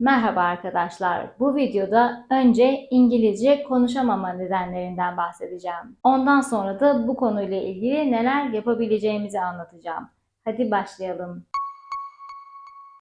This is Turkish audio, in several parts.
Merhaba arkadaşlar. Bu videoda önce İngilizce konuşamama nedenlerinden bahsedeceğim. Ondan sonra da bu konuyla ilgili neler yapabileceğimizi anlatacağım. Hadi başlayalım.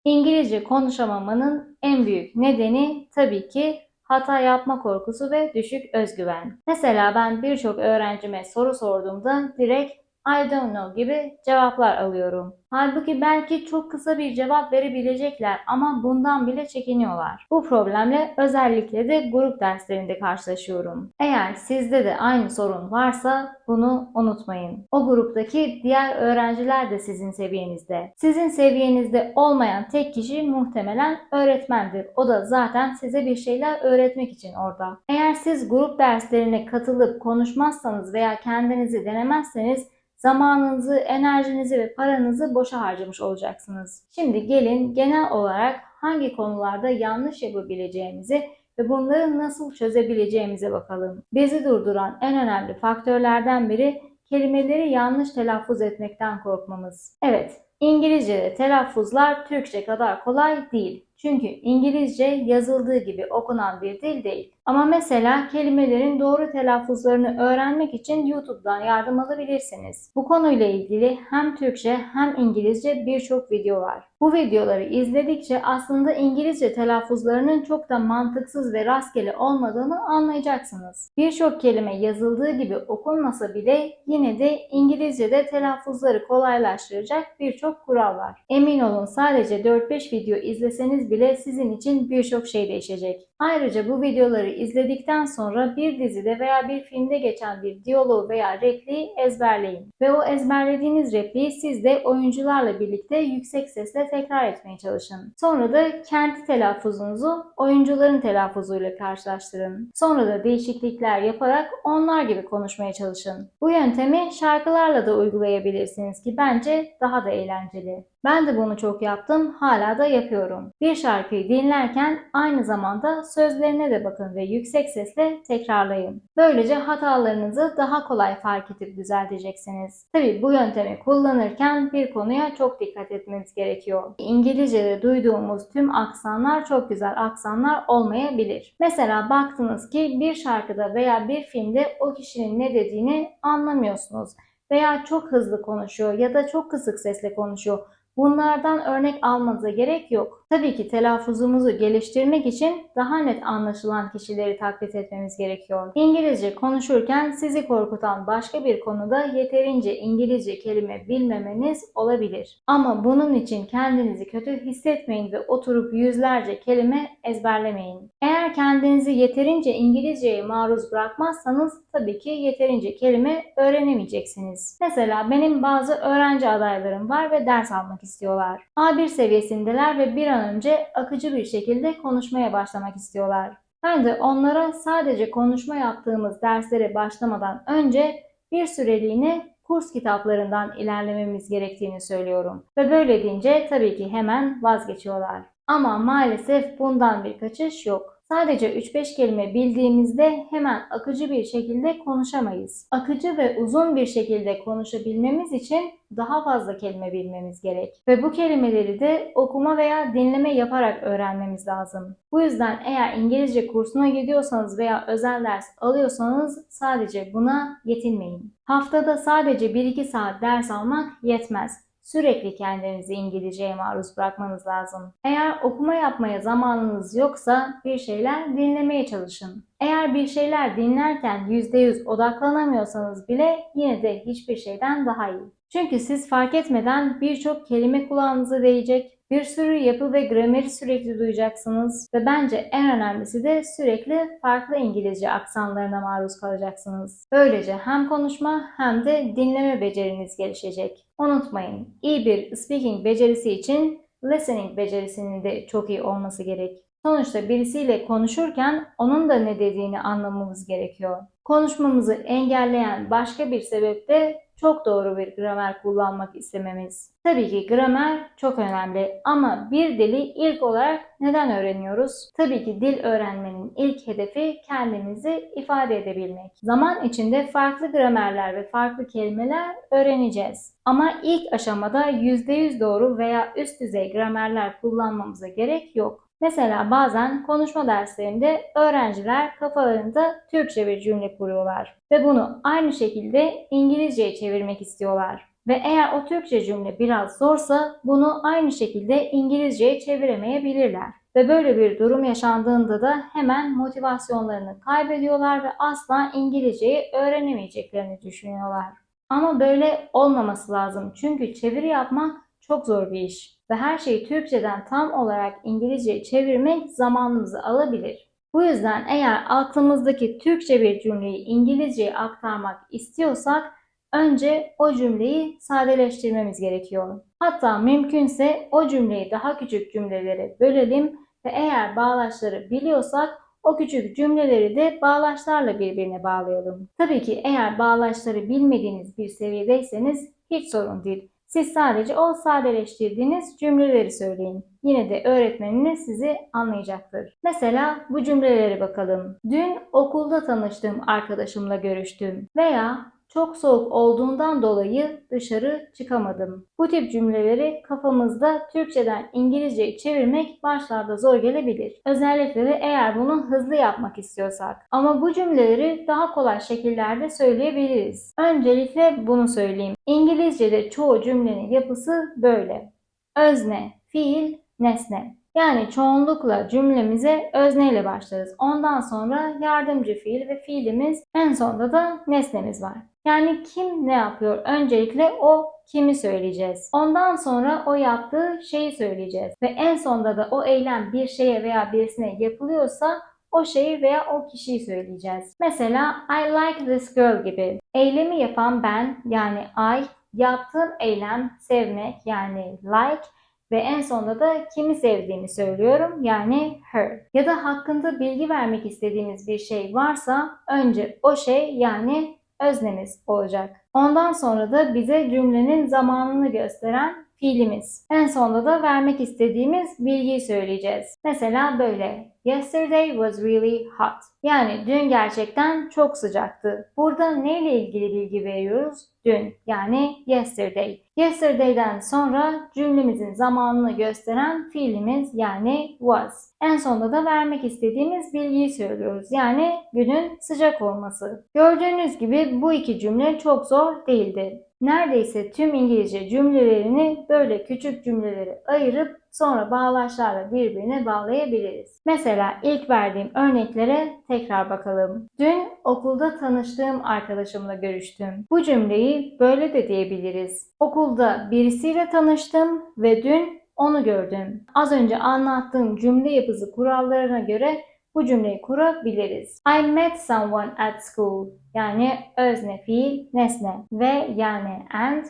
İngilizce konuşamamanın en büyük nedeni tabii ki hata yapma korkusu ve düşük özgüven. Mesela ben birçok öğrencime soru sorduğumda direkt I don't know gibi cevaplar alıyorum. Halbuki belki çok kısa bir cevap verebilecekler ama bundan bile çekiniyorlar. Bu problemle özellikle de grup derslerinde karşılaşıyorum. Eğer sizde de aynı sorun varsa bunu unutmayın. O gruptaki diğer öğrenciler de sizin seviyenizde. Sizin seviyenizde olmayan tek kişi muhtemelen öğretmendir. O da zaten size bir şeyler öğretmek için orada. Eğer siz grup derslerine katılıp konuşmazsanız veya kendinizi denemezseniz zamanınızı, enerjinizi ve paranızı boşa harcamış olacaksınız. Şimdi gelin genel olarak hangi konularda yanlış yapabileceğimizi ve bunları nasıl çözebileceğimize bakalım. Bizi durduran en önemli faktörlerden biri kelimeleri yanlış telaffuz etmekten korkmamız. Evet, İngilizce'de telaffuzlar Türkçe kadar kolay değil. Çünkü İngilizce yazıldığı gibi okunan bir dil değil. Ama mesela kelimelerin doğru telaffuzlarını öğrenmek için YouTube'dan yardım alabilirsiniz. Bu konuyla ilgili hem Türkçe hem İngilizce birçok video var. Bu videoları izledikçe aslında İngilizce telaffuzlarının çok da mantıksız ve rastgele olmadığını anlayacaksınız. Birçok kelime yazıldığı gibi okunmasa bile yine de İngilizce'de telaffuzları kolaylaştıracak birçok kural var. Emin olun sadece 4-5 video izleseniz bile sizin için birçok şey değişecek. Ayrıca bu videoları izledikten sonra bir dizide veya bir filmde geçen bir diyaloğu veya repliği ezberleyin. Ve o ezberlediğiniz repliği siz de oyuncularla birlikte yüksek sesle tekrar etmeye çalışın. Sonra da kendi telaffuzunuzu oyuncuların telaffuzuyla karşılaştırın. Sonra da değişiklikler yaparak onlar gibi konuşmaya çalışın. Bu yöntemi şarkılarla da uygulayabilirsiniz ki bence daha da eğlenceli. Ben de bunu çok yaptım, hala da yapıyorum. Bir şarkıyı dinlerken aynı zamanda sözlerine de bakın ve yüksek sesle tekrarlayın. Böylece hatalarınızı daha kolay fark edip düzelteceksiniz. Tabi bu yöntemi kullanırken bir konuya çok dikkat etmeniz gerekiyor. İngilizce'de duyduğumuz tüm aksanlar çok güzel aksanlar olmayabilir. Mesela baktınız ki bir şarkıda veya bir filmde o kişinin ne dediğini anlamıyorsunuz veya çok hızlı konuşuyor ya da çok kısık sesle konuşuyor. Bunlardan örnek almanıza gerek yok. Tabii ki telaffuzumuzu geliştirmek için daha net anlaşılan kişileri taklit etmemiz gerekiyor. İngilizce konuşurken sizi korkutan başka bir konuda yeterince İngilizce kelime bilmemeniz olabilir. Ama bunun için kendinizi kötü hissetmeyin ve oturup yüzlerce kelime ezberlemeyin. Eğer kendinizi yeterince İngilizceye maruz bırakmazsanız tabii ki yeterince kelime öğrenemeyeceksiniz. Mesela benim bazı öğrenci adaylarım var ve ders almak istiyorlar. A1 seviyesindeler ve bir an önce akıcı bir şekilde konuşmaya başlamak istiyorlar. Ben de onlara sadece konuşma yaptığımız derslere başlamadan önce bir süreliğine kurs kitaplarından ilerlememiz gerektiğini söylüyorum. Ve böyle deyince tabii ki hemen vazgeçiyorlar. Ama maalesef bundan bir kaçış yok. Sadece 3-5 kelime bildiğimizde hemen akıcı bir şekilde konuşamayız. Akıcı ve uzun bir şekilde konuşabilmemiz için daha fazla kelime bilmemiz gerek. Ve bu kelimeleri de okuma veya dinleme yaparak öğrenmemiz lazım. Bu yüzden eğer İngilizce kursuna gidiyorsanız veya özel ders alıyorsanız sadece buna yetinmeyin. Haftada sadece 1-2 saat ders almak yetmez. Sürekli kendinizi İngilizceye maruz bırakmanız lazım. Eğer okuma yapmaya zamanınız yoksa bir şeyler dinlemeye çalışın. Eğer bir şeyler dinlerken %100 odaklanamıyorsanız bile yine de hiçbir şeyden daha iyi. Çünkü siz fark etmeden birçok kelime kulağınıza değecek, bir sürü yapı ve grameri sürekli duyacaksınız ve bence en önemlisi de sürekli farklı İngilizce aksanlarına maruz kalacaksınız. Böylece hem konuşma hem de dinleme beceriniz gelişecek. Unutmayın, iyi bir speaking becerisi için listening becerisinin de çok iyi olması gerek. Sonuçta birisiyle konuşurken onun da ne dediğini anlamamız gerekiyor. Konuşmamızı engelleyen başka bir sebep de çok doğru bir gramer kullanmak istememiz. Tabii ki gramer çok önemli ama bir dili ilk olarak neden öğreniyoruz? Tabii ki dil öğrenmenin ilk hedefi kendimizi ifade edebilmek. Zaman içinde farklı gramerler ve farklı kelimeler öğreneceğiz. Ama ilk aşamada %100 doğru veya üst düzey gramerler kullanmamıza gerek yok. Mesela bazen konuşma derslerinde öğrenciler kafalarında Türkçe bir cümle kuruyorlar ve bunu aynı şekilde İngilizceye çevirmek istiyorlar. Ve eğer o Türkçe cümle biraz zorsa bunu aynı şekilde İngilizceye çeviremeyebilirler. Ve böyle bir durum yaşandığında da hemen motivasyonlarını kaybediyorlar ve asla İngilizceyi öğrenemeyeceklerini düşünüyorlar. Ama böyle olmaması lazım. Çünkü çeviri yapmak çok zor bir iş ve her şeyi Türkçeden tam olarak İngilizceye çevirmek zamanımızı alabilir. Bu yüzden eğer aklımızdaki Türkçe bir cümleyi İngilizceye aktarmak istiyorsak önce o cümleyi sadeleştirmemiz gerekiyor. Hatta mümkünse o cümleyi daha küçük cümlelere bölelim ve eğer bağlaçları biliyorsak o küçük cümleleri de bağlaçlarla birbirine bağlayalım. Tabii ki eğer bağlaçları bilmediğiniz bir seviyedeyseniz hiç sorun değil. Siz sadece o sadeleştirdiğiniz cümleleri söyleyin. Yine de öğretmeniniz sizi anlayacaktır. Mesela bu cümlelere bakalım. Dün okulda tanıştığım arkadaşımla görüştüm veya çok soğuk olduğundan dolayı dışarı çıkamadım. Bu tip cümleleri kafamızda Türkçeden İngilizce'ye çevirmek başlarda zor gelebilir. Özellikle de eğer bunu hızlı yapmak istiyorsak. Ama bu cümleleri daha kolay şekillerde söyleyebiliriz. Öncelikle bunu söyleyeyim. İngilizce'de çoğu cümlenin yapısı böyle. Özne, fiil, nesne. Yani çoğunlukla cümlemize özneyle başlarız. Ondan sonra yardımcı fiil ve fiilimiz en sonunda da nesnemiz var. Yani kim ne yapıyor? Öncelikle o kimi söyleyeceğiz. Ondan sonra o yaptığı şeyi söyleyeceğiz. Ve en sonunda da o eylem bir şeye veya birisine yapılıyorsa o şeyi veya o kişiyi söyleyeceğiz. Mesela I like this girl gibi. Eylemi yapan ben yani I, yaptığım eylem sevmek yani like ve en sonunda da kimi sevdiğimi söylüyorum yani her. Ya da hakkında bilgi vermek istediğimiz bir şey varsa önce o şey yani öznemiz olacak. Ondan sonra da bize cümlenin zamanını gösteren fiilimiz. En sonunda da vermek istediğimiz bilgiyi söyleyeceğiz. Mesela böyle. Yesterday was really hot. Yani dün gerçekten çok sıcaktı. Burada neyle ilgili bilgi veriyoruz? Dün yani yesterday. Yesterday'den sonra cümlemizin zamanını gösteren fiilimiz yani was. En sonunda da vermek istediğimiz bilgiyi söylüyoruz. Yani günün sıcak olması. Gördüğünüz gibi bu iki cümle çok zor değildi. Neredeyse tüm İngilizce cümlelerini böyle küçük cümlelere ayırıp sonra bağlaçlarla birbirine bağlayabiliriz. Mesela ilk verdiğim örneklere tekrar bakalım. Dün okulda tanıştığım arkadaşımla görüştüm. Bu cümleyi böyle de diyebiliriz. Okulda birisiyle tanıştım ve dün onu gördüm. Az önce anlattığım cümle yapısı kurallarına göre bu cümleyi kurabiliriz. I met someone at school yani özne fiil nesne ve yani and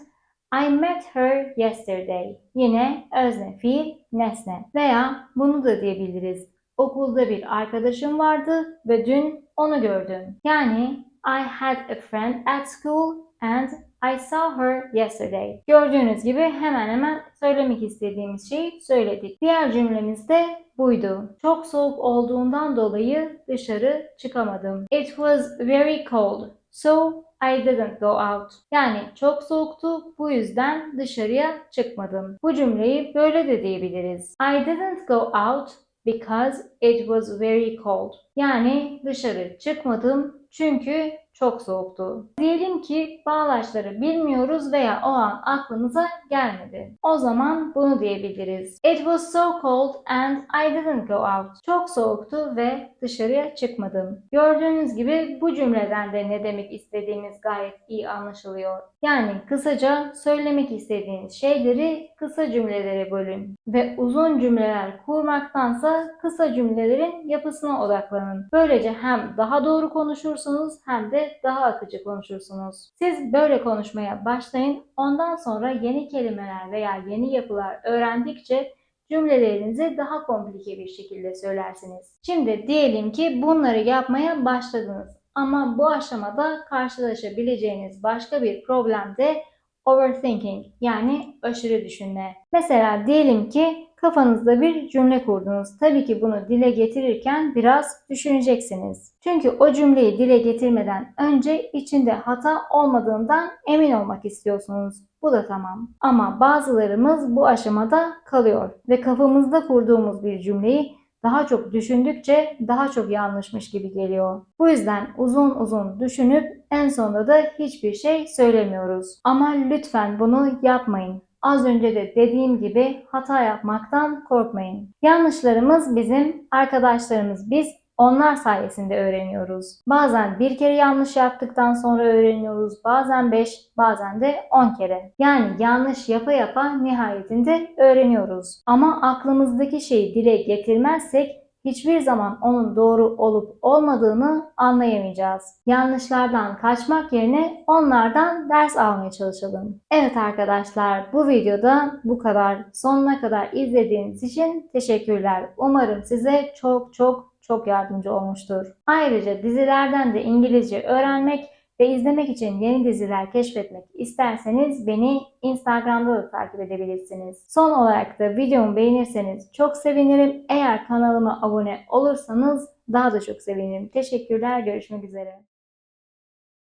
I met her yesterday. Yine özne fiil nesne veya bunu da diyebiliriz. Okulda bir arkadaşım vardı ve dün onu gördüm. Yani I had a friend at school and I saw her yesterday. Gördüğünüz gibi hemen hemen söylemek istediğimiz şeyi söyledik. Diğer cümlemiz de buydu. Çok soğuk olduğundan dolayı dışarı çıkamadım. It was very cold. So I didn't go out. Yani çok soğuktu bu yüzden dışarıya çıkmadım. Bu cümleyi böyle de diyebiliriz. I didn't go out because it was very cold. Yani dışarı çıkmadım çünkü çok soğuktu. Diyelim ki bağlaçları bilmiyoruz veya o an aklımıza gelmedi. O zaman bunu diyebiliriz. It was so cold and I didn't go out. Çok soğuktu ve dışarıya çıkmadım. Gördüğünüz gibi bu cümleden de ne demek istediğimiz gayet iyi anlaşılıyor. Yani kısaca söylemek istediğiniz şeyleri kısa cümlelere bölün ve uzun cümleler kurmaktansa kısa cümlelerin yapısına odaklanın. Böylece hem daha doğru konuşursunuz hem de daha akıcı konuşursunuz. Siz böyle konuşmaya başlayın. Ondan sonra yeni kelimeler veya yeni yapılar öğrendikçe cümlelerinizi daha komplike bir şekilde söylersiniz. Şimdi diyelim ki bunları yapmaya başladınız. Ama bu aşamada karşılaşabileceğiniz başka bir problem de overthinking yani aşırı düşünme. Mesela diyelim ki kafanızda bir cümle kurdunuz. Tabii ki bunu dile getirirken biraz düşüneceksiniz. Çünkü o cümleyi dile getirmeden önce içinde hata olmadığından emin olmak istiyorsunuz. Bu da tamam. Ama bazılarımız bu aşamada kalıyor ve kafamızda kurduğumuz bir cümleyi daha çok düşündükçe daha çok yanlışmış gibi geliyor. Bu yüzden uzun uzun düşünüp en sonunda da hiçbir şey söylemiyoruz. Ama lütfen bunu yapmayın. Az önce de dediğim gibi hata yapmaktan korkmayın. Yanlışlarımız bizim, arkadaşlarımız biz, onlar sayesinde öğreniyoruz. Bazen bir kere yanlış yaptıktan sonra öğreniyoruz. Bazen 5, bazen de 10 kere. Yani yanlış yapa yapa nihayetinde öğreniyoruz. Ama aklımızdaki şeyi dile getirmezsek hiçbir zaman onun doğru olup olmadığını anlayamayacağız. Yanlışlardan kaçmak yerine onlardan ders almaya çalışalım. Evet arkadaşlar bu videoda bu kadar. Sonuna kadar izlediğiniz için teşekkürler. Umarım size çok çok çok yardımcı olmuştur. Ayrıca dizilerden de İngilizce öğrenmek ve izlemek için yeni diziler keşfetmek isterseniz beni Instagram'da da takip edebilirsiniz. Son olarak da videomu beğenirseniz çok sevinirim. Eğer kanalıma abone olursanız daha da çok sevinirim. Teşekkürler. Görüşmek üzere.